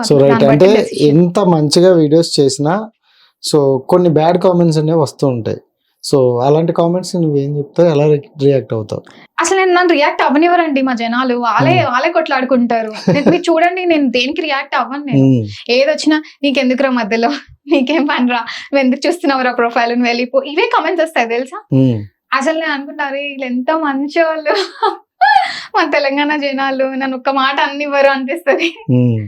So right అంటే ఎంత మంచిగా వీడియోస్ చేసినా సో కొన్ని బ్యాడ్ కామెంట్స్ అనేవి వస్తూ ఉంటాయి. సో అలాంటి కామెంట్స్ నువ్వేం చెప్తావు? ఎలా రియాక్ట్ అవుతావు? అసలు నేను నన్ను రియాక్ట్ అవ్వనివ్వరండి మా జనాలు. వాళ్ళే Hmm. వాళ్ళే కొట్లాడుకుంటారు. మీరు చూడండి నేను దేనికి రియాక్ట్ అవ్వను నేను? ఉమ్, ఏదొచ్చినా నీకెందుకురా మధ్యలో? నీకేం పనిరా? నువ్వు ఎందుకు చూస్తున్నావురా ప్రొఫైల్ వెళ్ళిపో? ఇవే కమెంట్స్ వస్తాయి తెలుసా? ఉమ్, అసలు నేను అనుకుంటారు వీళ్ళు ఎంత మంచి వాళ్ళు మా తెలంగాణ జనాలు నన్ను ఒక్క మాట అన్నివ్వరు అనిపిస్తుంది. ఉమ్,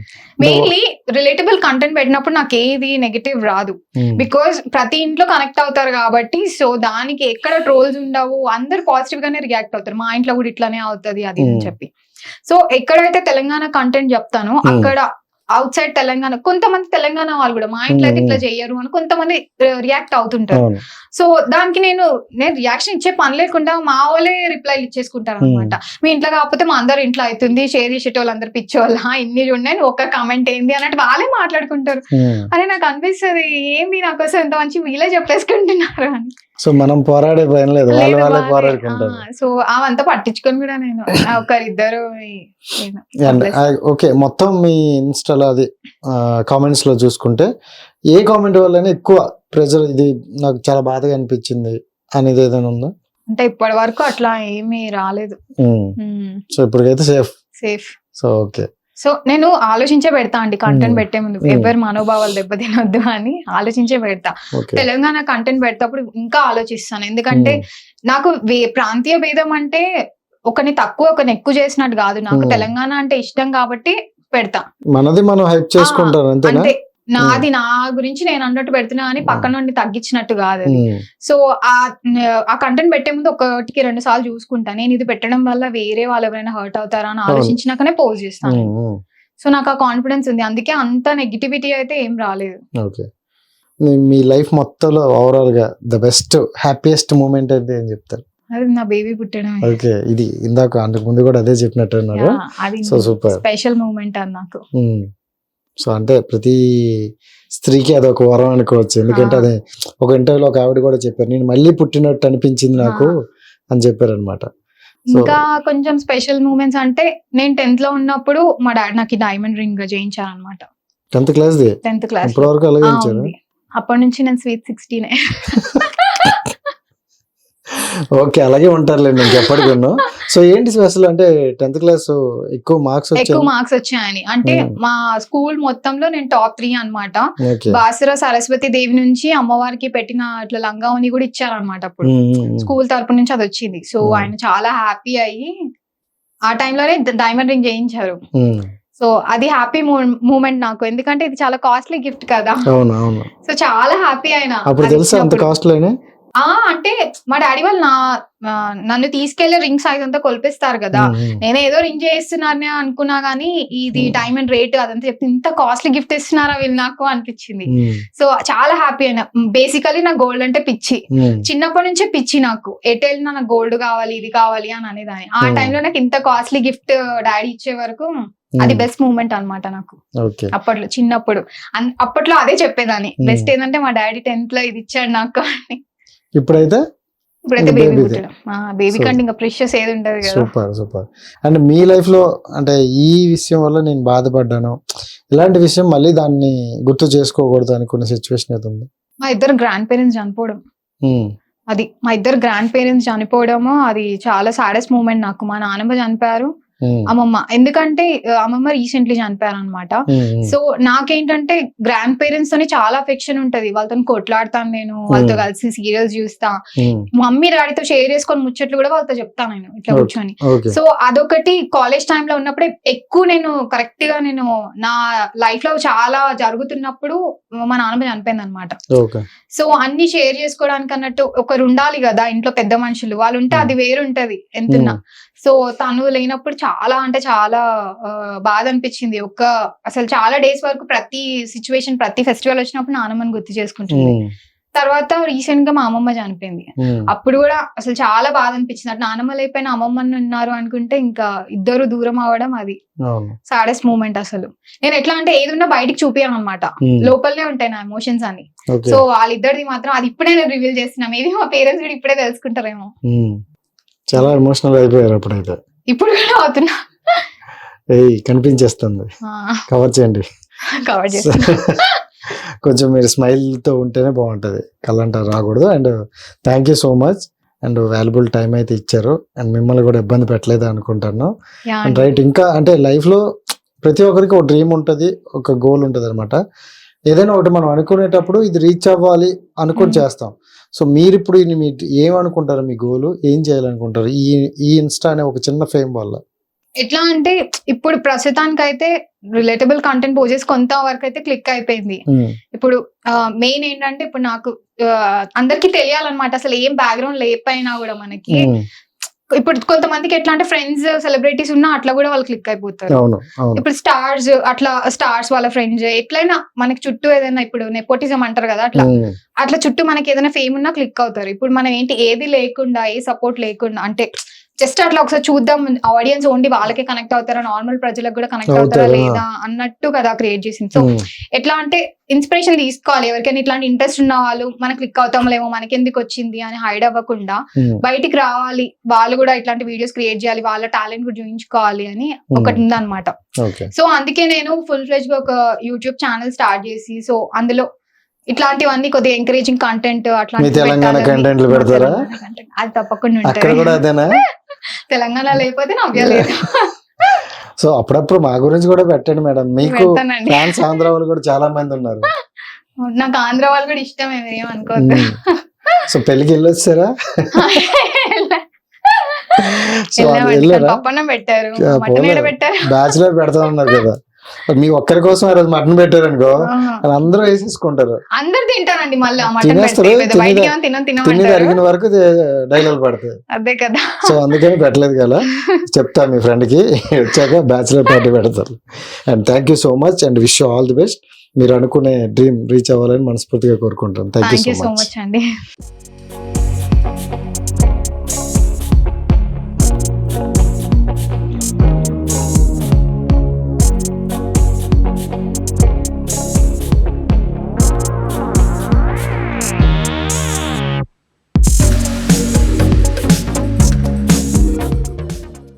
మెయిన్లీ రిలేటబుల్ కంటెంట్ పెట్టినప్పుడు నాకు ఏది నెగిటివ్ రాదు. బికాస్ ప్రతి ఇంట్లో కనెక్ట్ అవుతారు కాబట్టి సో దానికి ఎక్కడ ట్రోల్స్ ఉండవు అందరు పాజిటివ్ గానే రియాక్ట్ అవుతారు. మా ఇంట్లో కూడా ఇట్లానే అవుతుంది అది అని. చెప్పి. సో ఎక్కడైతే తెలంగాణ కంటెంట్ చెప్తానో. అక్కడ అవుట్ సైడ్ తెలంగాణ కొంతమంది తెలంగాణ వాళ్ళు కూడా మా ఇంట్లో అయితే. ఇట్లా చెయ్యరు అని కొంతమంది రియాక్ట్ అవుతుంటారు. సో దానికి నేను నేను రియాక్షన్ ఇచ్చే పని లేకుండా మా వాళ్ళే రిప్లైలు ఇచ్చేసుకుంటారు అనమాట మీ ఇంట్లో కాకపోతే మా అందరు ఇంట్లో అవుతుంది షేర్ చేసేటోళ్ళు అందరు పిచ్చోళ్ళ ఇన్ని ఉన్నాయి ఒక్క కామెంట్ ఏంది అన్నట్టు వాళ్ళే మాట్లాడుకుంటారు. అరే నాకు అనిపిస్తుంది ఏంది నాకు అసలు ఎంత మంచి వీళ్ళే చెప్పేసుకుంటున్నారు అని. సో మనం పోరాడే భయం లేదు వాళ్ళు వాళ్ళే. పోరాడుకుంటారు. సో అవంతా పట్టించుకొని కూడా నేను ఒకరిద్దరు. ఓకే మొత్తం మీ ఇన్స్టాలో అది కామెంట్స్లో చూసుకుంటే ఏ కామెంట్ వల్లనే ఎక్కువ ప్రెజర్ ఇది నాకు చాలా బాధగా అనిపించింది అనేది ఏదైనా ఉందా? అంటే ఇప్పటి వరకు అట్లా ఏమీ రాలేదు. సో ఇప్పటికైతే safe safe so okay. So నేను ఆలోచించే పెడతా అండి కంటెంట్ Hmm. పెట్టే ముందు. Hmm. ఎవరి మనోభావాలు దెబ్బతినొద్దు అని ఆలోచించే పెడతా. తెలంగాణ కంటెంట్ పెడతప్పుడు ఇంకా ఆలోచిస్తాను. ఎందుకంటే నాకు వే- ప్రాంతీయ భేదం అంటే ఒకని తక్కువ ఒకని ఎక్కువ చేసినట్టు కాదు. నాకు Hmm. తెలంగాణ అంటే ఇష్టం కాబట్టి పెడతా. మనది మనం హైప్ చేసుకుంటారు అంతేనా? అంటే నాది నా గురించి నేను అన్నట్టు పెడుతున్నా అని పక్కన నుండి తగ్గించినట్టు కాదు అది. సో ఆ కంటెంట్ పెట్టే ముందు ఒకటికి రెండు సార్లు చూసుకుంటా. నేను ఇది పెట్టడం వల్ల వేరే వాళ్ళు ఎవరైనా హర్ట్ అవుతారా అని ఆలోచించినాకనే పోస్ట్ చేస్తాను సో నాకు ఆ కాన్ఫిడెన్స్ ఉంది. అందుకే అంత నెగిటివిటీ అయితే ఏం రాలేదు. ఓకే. మీ- లైఫ్ మొత్తంలో ఓవరాల్గా ద బెస్ట్ హ్యాపీయెస్ట్ మూమెంట్ అయితే ఏం చెప్తారు? అది నా బేబీ పుట్టడం. ఓకే. ఇది ఇందాక అంతకు ముందు కూడా అదే చెప్పినట్టు అన్నారు. సో సూపర్ స్పెషల్ మూమెంట్ అది నాకు. సో అంటే ప్రతి స్త్రీకి అది ఒక వరం అనుకోవచ్చు. ఎందుకంటే. అదే ఒక ఇంటర్వ్యూలో ఒక ఆవిడ కూడా చెప్పారు నేను మళ్ళీ పుట్టినట్టు అనిపించింది నాకు అని చెప్పారు అనమాట ఇంకా కొంచెం స్పెషల్ మూమెంట్స్ అంటే నేను టెన్త్లో ఉన్నప్పుడు మా డాడీ నాకు డైమండ్ రింగ్ చేయించారు అనమాట టెన్త్ క్లాస్ టెన్త్ క్లాస్ అప్పటి నుంచి నేను స్వీట్ సిక్స్టీనే. ఓకే అలాగే ఉంటారులేండి ఇంకెప్పటికన్నా సో ఏంటి స్పెషల్ అంటే టెన్త్ క్లాస్ ఎక్కువ మార్క్స్ ఎక్కువ మార్క్స్ వచ్చాయని. అంటే. మా స్కూల్ మొత్తంలో నేను టాప్ త్రీ అన్నమాట. ఓకే. బాసుర సరస్వతి దేవి నుంచి అమ్మవారికి పెట్టిన ఇట్లా లంగావని కూడా ఇచ్చారన్నమాట అప్పుడు. స్కూల్ తరపు నుంచి అది వచ్చింది. సో. ఆయన చాలా హ్యాపీ అయ్యి ఆ టైంలోనే డైమండ్ రింగ్ చేయించారు. సో అది హ్యాపీ మూమెంట్ నాకు. ఎందుకంటే ఇది చాలా కాస్ట్లీ గిఫ్ట్ కదా. సో చాలా హ్యాపీ అయిన అప్పుడు తెలుసా అంత ఇచ్చినప్పుడు. ఆ అంటే మా డాడీ వాళ్ళు నా నన్ను తీసుకెళ్ళే రింగ్ సైజ్ అంతా కొలిపిస్తారు కదా. నేను ఏదో రింగ్ చేస్తున్నారని అనుకున్నా గానీ ఇది. డైమండ్ రేట్ అదంతా చెప్తే ఇంత కాస్ట్లీ గిఫ్ట్ ఇస్తున్నారా వీళ్ళు నాకు అనిపించింది. సో చాలా హ్యాపీ అయినా. బేసికలీ నా గోల్డ్ అంటే పిచ్చి. చిన్నప్పటి నుంచే పిచ్చి నాకు. ఎటు వెళ్ళినా నాకు గోల్డ్ కావాలి ఇది కావాలి అని అనేదాన్ని. ఆ. టైంలో నాకు ఇంత కాస్ట్లీ గిఫ్ట్ డాడీ ఇచ్చే వరకు అది బెస్ట్ మూమెంట్ అన్నమాట నాకు. అప్పట్లో చిన్నప్పుడు. అప్పట్లో అదే చెప్పేదాన్ని. బెస్ట్ ఏంటంటే మా డాడీ టెన్త్లో ఇది ఇచ్చాడు నాకు అని. ఇప్పుడైతే ఇప్పుడైతే ఇంకా బేబీ baby దే. పుట్టడం బేబీ So- కంటే ఇంకా ప్రెషస్ ఏది ఉండదు కదా. Super super. అండ్ మీ లైఫ్లో అంటే ఈ విషయం వల్ల నేను బాధపడ్డాను. ఇలాంటి విషయం మళ్ళీ దాన్ని గుర్తు చేసుకోకూడదు అనుకున్న సిచ్యువేషన్ అయితే ఉంది. మా ఇద్దరు గ్రాండ్ పేరెంట్స్ చనిపోవడం అది మా ఇద్దరు గ్రాండ్ పేరెంట్స్ చనిపోవడము అది చాలా సాడెస్ట్ మూమెంట్ నాకు. మా నాన్నమ్మ చనిపోయారు. అమ్మమ్మ. ఎందుకంటే అమ్మమ్మ రీసెంట్లీ చనిపోయారు అనమాట సో నాకేంటంటే గ్రాండ్ పేరెంట్స్ తోని చాలా అఫెక్షన్ ఉంటది. వాళ్ళతో కొట్లాడతాను నేను వాళ్ళతో Hmm. కలిసి సీరియల్స్ చూస్తా. మమ్మీ డాడీతో షేర్ చేసుకొని ముచ్చట్లు కూడా వాళ్ళతో చెప్తాను నేను ఇట్లా. కూర్చొని. సో అదొకటి కాలేజ్ టైంలో ఉన్నప్పుడే ఎక్కువ నేను కరెక్ట్గా నేను నా లైఫ్లో చాలా జరుగుతున్నప్పుడు మా నాన్నమ్మ చనిపోయింది అనమాట సో అన్ని షేర్ చేసుకోవడానికి అన్నట్టు ఒకరు ఉండాలి కదా ఇంట్లో పెద్ద మనుషులు. వాళ్ళు ఉంటే అది వేరుంటది ఎంతున్నా. సో తను లేనప్పుడు చాలా అంటే చాలా బాధ అనిపించింది ఒక అసలు చాలా డేస్ వరకు ప్రతి సిచ్యువేషన్ ప్రతి ఫెస్టివల్ వచ్చినప్పుడు నాన్నమ్మని గుర్తు చేసుకుంటుంది. తర్వాత రీసెంట్గా మా అమ్మమ్మ చనిపోయింది. అప్పుడు కూడా అసలు చాలా బాధ అనిపించింది అటు నానమ్మ లేకపోయినా అమ్మమ్మని ఉన్నారు అనుకుంటే ఇంకా ఇద్దరు దూరం అవ్వడం అది సాడెస్ట్ మూమెంట్ అసలు. నేను ఎట్లా అంటే ఏది ఉన్నా బయటికి చూపియాను అనమాట లోపలనే ఉంటాయి నా ఎమోషన్స్ అని. సో వాళ్ళిద్దరిది మాత్రం అది ఇప్పుడే నేను రివీల్ చేస్తున్నా. మేబీ మా పేరెంట్స్ కూడా ఇప్పుడే తెలుసుకుంటారేమో. చాలా ఎమోషనల్ అయిపోయారు అప్పుడైతే. ఇప్పుడు కూడా అవుతున్నా. ఏయ్ కనిపించేస్తుంది. కవర్ చేయండి. కవర్ చేస్తాను కొంచెం మీరు స్మైల్తో ఉంటేనే బాగుంటుంది. కళ్ళంట రాకూడదు. And thank you so much and valuable time అయితే ఇచ్చారు. అండ్ మిమ్మల్ని కూడా ఇబ్బంది పెట్టలేదు అనుకుంటాను అండ్ రైట్ ఇంకా అంటే లైఫ్లో ప్రతి ఒక్కరికి ఒక డ్రీమ్ ఉంటుంది ఒక గోల్ ఉంటుంది అనమాట ఏదైనా ఒకటి మనం అనుకునేటప్పుడు ఇది రీచ్ అవ్వాలి అనుకుని. చేస్తాం. సో మీరు ఇప్పుడు మీ ఏమనుకుంటారు మీ గోల్? ఏం చేయాలనుకుంటారు? ఈ ఈ ఇన్స్టా అనే ఒక చిన్న ఫేమ్ వల్ల. ఎట్లా అంటే ఇప్పుడు ప్రస్తుతానికి అయితే రిలేటబుల్ కంటెంట్ పోజెస్ కొంత వరకు అయితే క్లిక్ అయిపోయింది. ఇప్పుడు మెయిన్ ఏంటంటే ఇప్పుడు నాకు అందరికీ తెలియాలన్నమాట. అసలు ఏం బ్యాక్గ్రౌండ్ లేకపోయినా కూడా మనకి. ఇప్పుడు కొంతమందికి ఎట్లా అంటే ఫ్రెండ్స్ సెలబ్రిటీస్ ఉన్నా అట్లా కూడా వాళ్ళు క్లిక్ అయిపోతారు. ఇప్పుడు స్టార్స్ అట్లా స్టార్స్ వాళ్ళ ఫ్రెండ్స్ ఎట్లయినా మనకి చుట్టూ ఏదైనా ఇప్పుడు నెపోటిజం అంటారు కదా అట్లా. అట్లా చుట్టూ మనకి ఏదైనా ఫేమ్ ఉన్నా క్లిక్ అవుతారు. ఇప్పుడు మనం ఏంటి ఏది లేకుండా ఏ సపోర్ట్ లేకుండా అంటే జస్ట్ అట్లా ఒకసారి చూద్దాం. ఆడియన్స్ ఓన్లీ వాళ్ళకే కనెక్ట్ అవుతారా? నార్మల్ ప్రజలకు కూడా కనెక్ట్ అవుతారా? లేదా? అన్నట్టు కదా క్రియేట్ చేసింది. సో. ఎట్లా అంటే ఇన్స్పిరేషన్ తీసుకోవాలి. ఎవరికైనా ఇట్లాంటి ఇంట్రెస్ట్ ఉన్న వాళ్ళు మనకి క్లిక్ అవుతాంలేమో మనకి ఎందుకు వచ్చింది? అని హైడ్ అవ్వకుండా. బయటికి రావాలి. వాళ్ళు కూడా ఇట్లాంటి వీడియోస్ క్రియేట్ చేయాలి. వాళ్ళ టాలెంట్ కూడా చూపించుకోవాలి అని ఒకటి ఉందన్నమాట. సో అందుకే నేను ఫుల్ ఫ్లెజ్గా ఒక యూట్యూబ్ ఛానల్ స్టార్ట్ చేసి సో అందులో ఇట్లాంటివన్నీ కొద్దిగా ఎంకరేజింగ్ కంటెంట్ మీ తెలంగాణ పెడతారా? అది తప్పకుండా అక్కడ కూడా అదేనా? తెలంగాణ లేకపోతే నవ్యలేదు సో అప్పుడప్పుడు మా గురించి కూడా పెట్టండి మేడం. మీకు ఫ్యాన్స్ ఆంధ్ర వాళ్ళు కూడా చాలా మంది ఉన్నారు. నాకు ఆంధ్ర వాళ్ళు కూడా ఇష్టమే ఏం అనుకోవద్దు. Mm. సో పెళ్ళికి వెళ్ళొచ్చారా? సో పెట్టారు? బ్యాచులర్ పెడతా ఉన్నారు కదా. మీ ఒక్కరి కోసం ఆ రోజు మటన్ పెట్టారు అనుకో ఆహా. అది అందరూ వేసేసుకుంటారు. అందరు తింటారండి మళ్ళీ తినం తరిగిన వరకు డైలాగ్ పడతాయి. అదే కదా. సో అందుకని పెట్టలేదు కదా. చెప్తా మీ ఫ్రెండ్కి వచ్చాక బ్యాచులర్ పార్టీ పెడతారు. And thank you so much and wish all the best. మీరు అనుకునే డ్రీమ్ రీచ్ అవ్వాలని మనస్ఫూర్తిగా కోరుకుంటాను థ్యాంక్ యూ సో మచ్. అండి.